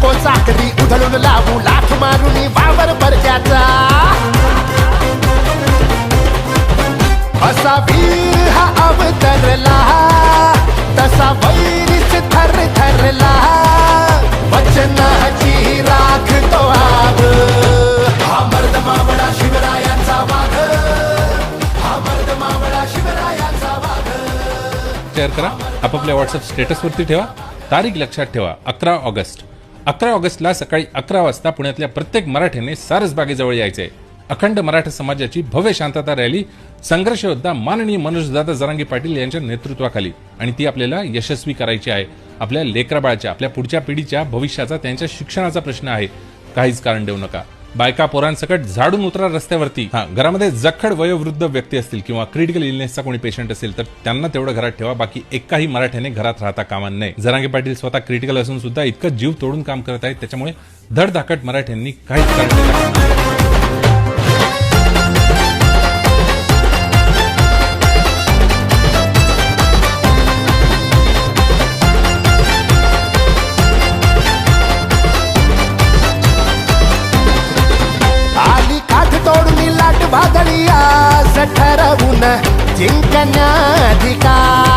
नको चाकरी उधळून लावू लाथ मारून वावर परक्याचा असा वीर हा अवतरला तसा वैरीच थर थरला. वचनाची राख तो आव हा मर्द मावळा शिवरायांचा वाघ. हा मर्द मावळा शिवरायांचा वाघ. शेअर करा. आपापल्या व्हॉट्सअप स्टेटसवरती ठेवा. तारीख लक्षात ठेवा. अकरा ऑगस्ट. अकरा ऑगस्टला सकाळी अकरा वाजता पुण्यातल्या प्रत्येक मराठ्याने सारसबागेजवळ यायचंय अखंड मराठा समाजाची भव्य शांतता रॅली संघर्षयोद्धा माननीय मनोजदादा जरांगी पाटील यांच्या नेतृत्वाखाली. आणि ती आपल्याला यशस्वी करायची आहे. आपल्या लेकराबाळाच्या आपल्या पुढच्या पिढीच्या भविष्याचा त्यांच्या शिक्षणाचा प्रश्न आहे. काहीच कारण देऊ नका. बायका पोरांसकट झाडून उतरा रस्त्यावरती. हा घरामध्ये जखड वयोवृद्ध व्यक्ती असतील किंवा क्रिटिकल इलनेसचा कोणी पेशंट असेल तर त्यांना तेवढं घरात ठेवा. बाकी एकाही मराठ्याने घरात राहता कामा नये. जरांगे पाटील स्वतः क्रिटिकल असून सुद्धा इतकं जीव तोडून काम करत आहेत त्याच्यामुळे धडधाकट मराठ्यांनी काहीच ठरवून जिंकण्याधिकार भारी